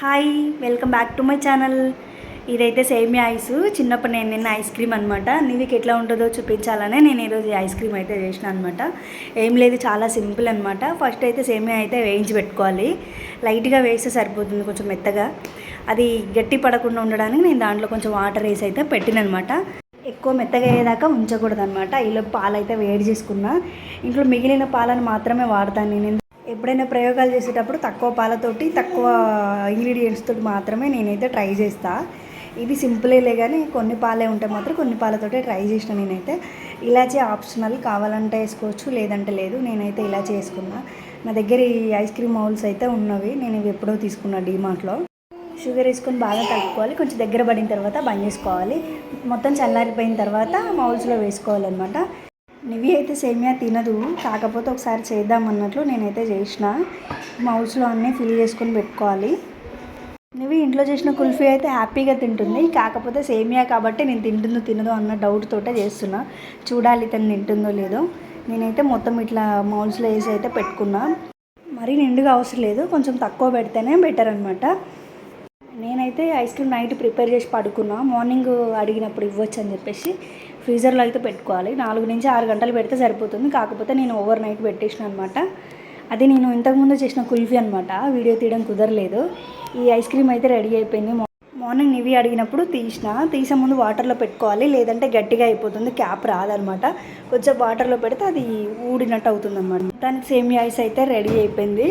Hi welcome back to my channel. ఇదైతే సేమియా ice. చిన్నప్పుడు నేను నిన్న ఐస్ క్రీమ్ అనమాట నీవికి ఎట్లా ఉంటుందో చూపించాలనే నేను ఈరోజు ఈ ఐస్ క్రీమ్ అయితే చేసిన అనమాట ఏం లేదు చాలా సింపుల్ అనమాట ఫస్ట్ అయితే సేమియా అయితే వేయించి పెట్టుకోవాలి. లైట్గా వేస్తే సరిపోతుంది కొంచెం మెత్తగా. అది గట్టి పడకుండా ఉండడానికి నేను దాంట్లో కొంచెం వాటర్ వేసి అయితే పెట్టిననమాట ఎక్కువ మెత్తగా అయ్యేదాకా ఉంచకూడదు అనమాట ఇలా పాలు అయితే వేడి చేసుకున్నా. ఇంట్లో మిగిలిన పాలను మాత్రమే వాడతాను నేను. ఎప్పుడైనా ప్రయోగాలు చేసేటప్పుడు తక్కువ పాలతోటి తక్కువ ఇంగ్రీడియంట్స్ తోటి మాత్రమే నేనైతే ట్రై చేస్తా. ఇవి సింపులే కానీ కొన్ని పాలే ఉంటే మాత్రం కొన్ని పాలతోటే ట్రై చేసిన నేనైతే. ఇలాచీ ఆప్షనల్ కావాలంటే వేసుకోవచ్చు లేదంటే లేదు. నేనైతే ఇలా చేసుకున్నా నా దగ్గర ఈ ఐస్ క్రీమ్ మౌల్స్ అయితే ఉన్నవి. నేను ఇవి ఎప్పుడో తీసుకున్నా డీమార్ట్లో. షుగర్ వేసుకొని బాగా కలుపుకోవాలి. కొంచెం దగ్గర పడిన తర్వాత బంద్ చేసుకోవాలి. మొత్తం చల్లారిపోయిన తర్వాత మౌల్స్లో వేసుకోవాలన్నమాట. నివి అయితే సేమియా తినదు. కాకపోతే ఒకసారి చేద్దాం అన్నట్లు నేనైతే చేసిన. మౌల్స్లో అన్నీ ఫిల్ చేసుకొని పెట్టుకోవాలి. నివి ఇంట్లో చేసిన కుల్ఫీ అయితే హ్యాపీగా తింటుంది. కాకపోతే సేమియా కాబట్టి నేను తింటుందో తినదో అన్న డౌట్ తోటే చేస్తున్నా. చూడాలి తను తింటుందో లేదో. నేనైతే మొత్తం ఇట్లా మౌల్స్లో వేసి అయితే పెట్టుకున్నా. మరీ నిండుగా అవసరం లేదు. కొంచెం తక్కువ పెడితేనే బెటర్ అనమాట అయితే ఐస్ క్రీమ్ నైట్ ప్రిపేర్ చేసి పడుకున్నా. మార్నింగ్ అడిగినప్పుడు ఇవ్వచ్చు అని చెప్పేసి ఫ్రీజర్లో అయితే పెట్టుకోవాలి. నాలుగు నుంచి ఆరు గంటలు పెడితే సరిపోతుంది. కాకపోతే నేను ఓవర్ నైట్ పెట్టేసిన అనమాట అది నేను ఇంతకుముందు చేసిన కుల్ఫీ అనమాట వీడియో తీయడం కుదరలేదు. ఈ ఐస్ క్రీమ్ అయితే రెడీ అయిపోయింది. మార్నింగ్ నివి అడిగినప్పుడు తీసిన. తీసే ముందు వాటర్లో పెట్టుకోవాలి. లేదంటే గట్టిగా అయిపోతుంది. క్యాప్ రాదనమాట కొంచెం వాటర్లో పెడితే అది ఊడినట్టు అవుతుంది అనమాట దానికి సేమియా ఐస్ అయితే రెడీ అయిపోయింది.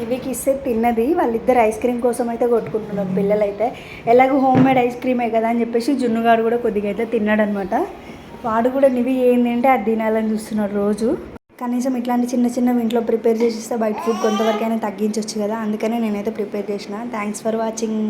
నివికి ఇస్తే తిన్నది. వాళ్ళిద్దరు ఐస్ క్రీమ్ కోసం అయితే కొట్టుకుంటున్నారు పిల్లలు అయితే ఎలాగో హోమ్ మేడ్ ఐస్ క్రీమే కదా అని చెప్పేసి జున్నుగాడు కూడా కొద్దిగా అయితే తిన్నాడనమాట. వాడు కూడా నివి ఏంటంటే అది తినాలని చూస్తున్నాడు రోజు. కనీసం ఇట్లాంటి చిన్న చిన్నవి ఇంట్లో ప్రిపేర్ చేసిస్తే బయట ఫుడ్ కొంతవరకైనా తగ్గించవచ్చు కదా. అందుకనే నేనైతే ప్రిపేర్ చేసిన. Thanks for watching